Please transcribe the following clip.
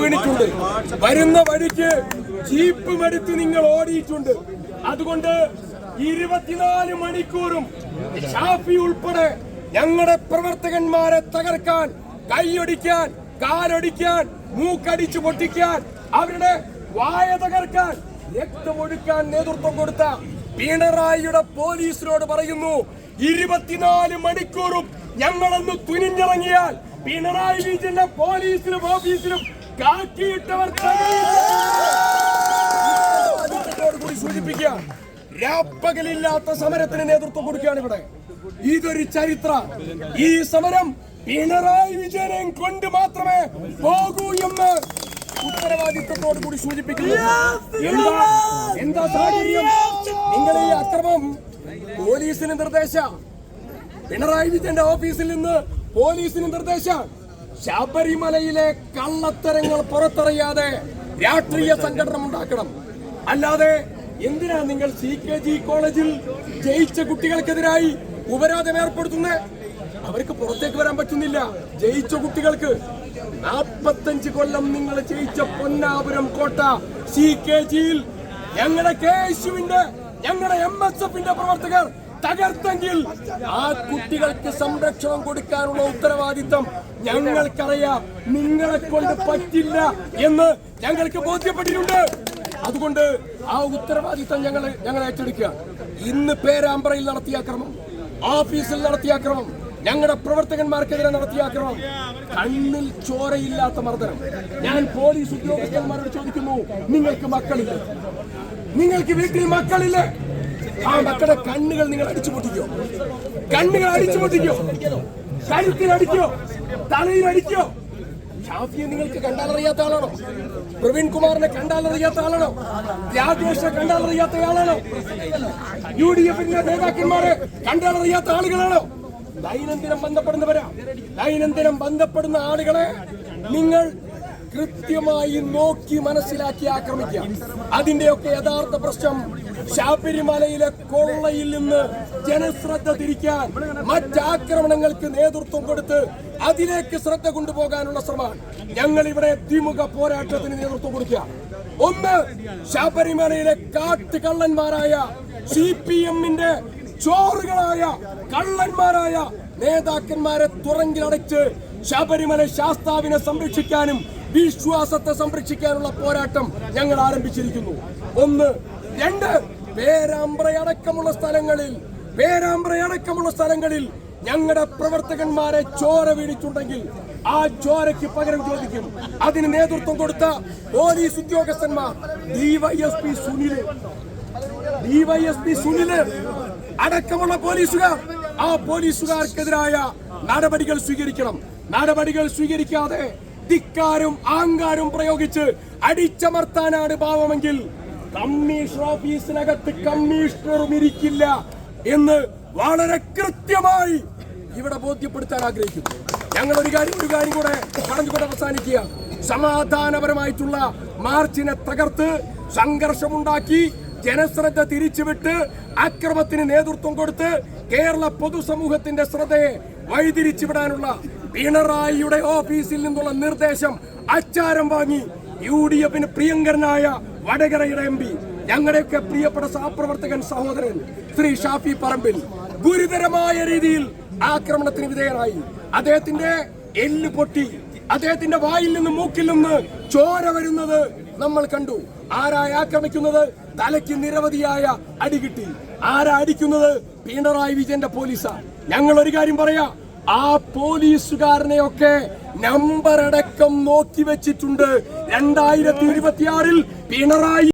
വീണിട്ടുണ്ട് വരുന്ന വഴിക്ക് ജീപ്പ് എടുത്ത് നിങ്ങൾ ഓടിയിട്ടുണ്ട്. അതുകൊണ്ട് ഇരുപത്തിനാല് മണിക്കൂറും ഷാഫി ഉൾപ്പെടെ ഞങ്ങളുടെ പ്രവർത്തകന്മാരെ തകർക്കാൻ കൈയൊടിക്കാൻ കാലൊടിക്കാൻ മൂക്കടിച്ചു പൊട്ടിക്കാൻ അവരുടെ വായ തകർക്കാൻ രക്തമൊഴുക്കാൻ നേതൃത്വം കൊടുത്ത പിണറായിയുടെ പോലീസിനോട് പറയുന്നു ഇരുപത്തിനാല് മണിക്കൂറും ഞങ്ങളൊന്ന് തുനിഞ്ഞിറങ്ങിയാൽ പിണറായി വിജയന്റെ പോലീസിലും ഓഫീസിലും കൂടി രാപ്പകലില്ലാത്ത സമരത്തിന് നേതൃത്വം കൊടുക്കുകയാണ് ഇവിടെ. ഇതൊരു ചരിത്ര. ഈ സമരം പിണറായി വിജയനെ കൊണ്ട് മാത്രമേ പോകൂ എന്ന് ഉത്തരവാദിത്വത്തോടു കൂടി സൂചിപ്പിക്കുന്നു. എന്താ എന്താ സാഹചര്യം? നിങ്ങൾ ഈ അക്രമം പോലീസിന് നിർദ്ദേശ. പിണറായി വിജയന്റെ ഓഫീസിൽ നിന്ന് പോലീസിന് നിർദ്ദേശം. ശബരിമലയിലെ കള്ളത്തരങ്ങൾ പുറത്തറിയാതെ രാഷ്ട്രീയ സംഘടന ഉണ്ടാക്കണം. അല്ലാതെ എന്തിനാ നിങ്ങൾ സി കെ ജി കോളേജിൽ ജയിച്ച കുട്ടികൾക്കെതിരായി ഉപരോധം ഏർപ്പെടുത്തുന്നത് അവർക്ക് പുറത്തേക്ക് വരാൻ പറ്റുന്നില്ല. ജയിച്ച കുട്ടികൾക്ക് നാൽപ്പത്തഞ്ച് കൊല്ലം നിങ്ങൾ ജയിച്ച പൊന്നാപുരം കോട്ട സി കെ ജിയിൽ ഞങ്ങളുടെ കെ എസ് യുവിന്റെ ഞങ്ങളുടെ എം എസ് എഫിന്റെ പ്രവർത്തകർ തകർത്തെങ്കിൽ ആ കുട്ടികൾക്ക് സംരക്ഷണം കൊടുക്കാനുള്ള ഉത്തരവാദിത്തം ഞങ്ങൾക്കറിയാം. നിങ്ങളെ കൊണ്ട് പറ്റില്ല എന്ന് ഞങ്ങൾക്ക് ബോധ്യപ്പെട്ടിട്ടുണ്ട്. അതുകൊണ്ട് ആ ഉത്തരവാദിത്തം ഞങ്ങൾ ഞങ്ങൾ ഏറ്റെടുക്കുക. ഇന്ന് പേരാമ്പ്രയിൽ നടത്തിയ അക്രമം ഓഫീസിൽ നടത്തിയ അക്രമം ഞങ്ങളുടെ പ്രവർത്തകന്മാർക്കെതിരെ നടത്തിയ അക്രമം കണ്ണിൽ ചോരയില്ലാത്ത മർദ്ദനം. ഞാൻ പോലീസ് ഉദ്യോഗസ്ഥന്മാരോട് ചോദിക്കുന്നു നിങ്ങൾക്ക് മക്കളില്ല? നിങ്ങൾക്ക് വീട്ടിൽ മക്കളില്ലേ? ആ മക്കളുടെ കണ്ണുകൾ നിങ്ങൾ അടിച്ചു പൊട്ടിക്കോ. കണ്ണുകൾ അടിച്ചു പൊട്ടിക്കോ. കഴുത്തിൽ അടിക്കോ. തലയിൽ അടിക്കോ. ഷാഫിയെ നിങ്ങൾക്ക് കണ്ടാലറിയാത്ത ആളാണോ? പ്രവീൺ കുമാറിനെ കണ്ടാലറിയാത്ത ആളാണോ? രാജേഷിനെ കണ്ടാലറിയാത്ത ആളാണോ? യു ഡി എഫിന്റെ നേതാക്കന്മാരെ കണ്ടാലറിയാത്ത ആളുകളാണോ? ദൈനംദിനം ബന്ധപ്പെടുന്നവരാ. ദൈനംദിനം ബന്ധപ്പെടുന്ന ആളുകളെ നിങ്ങൾ കൃത്യമായി നോക്കി മനസ്സിലാക്കി ആക്രമിക്കുക. അതിന്റെയൊക്കെ യഥാർത്ഥ പ്രശ്നം ശബരിമലയിലെ കൊള്ളയിൽ നിന്ന് ജനശ്രദ്ധ തിരിക്കാൻ മറ്റാക്രമണങ്ങൾക്ക് നേതൃത്വം കൊടുത്ത് അതിലേക്ക് ശ്രദ്ധ കൊണ്ടുപോകാനുള്ള ശ്രമമാണ് ഞങ്ങൾ ഇവിടെ ദ്വിമുഖ പോരാട്ടത്തിന് നേതൃത്വം കൊടുക്കുക. ഒന്ന് ശബരിമലയിലെ കാട്ടുകള്ളന്മാരായ സി പി എമ്മിന്റെ ചോറുകളായ കള്ളന്മാരായ നേതാക്കന്മാരെ തുറങ്കിലടച്ച് ശബരിമല ശാസ്താവിനെ സംരക്ഷിക്കാനും വിശ്വാസത്തെ സംരക്ഷിക്കാനുള്ള പോരാട്ടം ഞങ്ങൾ ആരംഭിച്ചിരിക്കുന്നു. ഒന്ന് രണ്ട് പേരാമ്പ്രയടക്കമുള്ള സ്ഥലങ്ങളിൽ പേരാമ്പ്രയടക്കമുള്ള സ്ഥലങ്ങളിൽ ഞങ്ങളുടെ പ്രവർത്തകന്മാരെ ചോര വീണിട്ടുണ്ടെങ്കിൽ ആ ചോരയ്ക്ക് പകരം ചോദിക്കും. അതിന് നേതൃത്വം കൊടുത്ത പോലീസ് ഉദ്യോഗസ്ഥന്മാർ ഡിവൈഎസ്പി സുനിൽ ഡിവൈഎസ്പി സുനിൽ അടക്കമുള്ള പോലീസുകാർ. ആ പോലീസുകാർക്കെതിരായ നടപടികൾ സ്വീകരിക്കണം. നടപടികൾ സ്വീകരിക്കാതെ ധിക്കാരും ആങ്കാരും പ്രയോഗിച്ച് അടിച്ചമർത്താനാണ് ഭാവമെങ്കിൽ കമ്മീഷണർ ഓഫീസിനകത്ത് കമ്മീഷണറും ഇരിക്കില്ല എന്ന് വളരെ കൃത്യമായി ഇവിടെ ബോധ്യപ്പെടുത്താൻ ആഗ്രഹിക്കുന്നു. ഞങ്ങൾ ഒരു കാര്യം ഒരു കാര്യം കൂടെ പറഞ്ഞുകൊണ്ട് അവസാനിക്കുക. സമാധാനപരമായിട്ടുള്ള മാർച്ചിനെ തകർത്ത് സംഘർഷമുണ്ടാക്കി ജനശ്രദ്ധ തിരിച്ചുവിട്ട് അക്രമത്തിന് നേതൃത്വം കൊടുത്ത് കേരള പൊതുസമൂഹത്തിന്റെ ശ്രദ്ധയെ വഴിതിരിച്ചുവിടാനുള്ള പിണറായിയുടെ ഓഫീസിൽ നിന്നുള്ള നിർദ്ദേശം അച്ചാരം വാങ്ങി യു ഡി എഫിന് പ്രിയങ്കരനായ വടകരയുടെ എം പി ഞങ്ങളുടെയൊക്കെ പ്രിയപ്പെട്ട സഹപ്രവർത്തകൻ സഹോദരൻ ശ്രീ ഷാഫി പറമ്പിൽ ഗുരുതരമായ രീതിയിൽ ആക്രമണത്തിന് വിധേയനായി. അദ്ദേഹത്തിന്റെ എല്ല് പൊട്ടി അദ്ദേഹത്തിന്റെ വായിൽ നിന്ന് മൂക്കിൽ നിന്ന് ചോര വരുന്നത് നമ്മൾ കണ്ടു. ആരായി ആക്രമിക്കുന്നത്? തലയ്ക്ക് നിരവധിയായ അടി കിട്ടി. ആരാ അടിക്കുന്നത്? പിണറായി വിജയന്റെ പോലീസാ. ഞങ്ങൾ ഒരു കാര്യം പറയാ. ആ പോലീസുകാരനെയൊക്കെ നമ്പർ അടക്കം നോക്കി വെച്ചിട്ടുണ്ട്. രണ്ടായിരത്തി ഇരുപത്തിയാറിൽ പിണറായി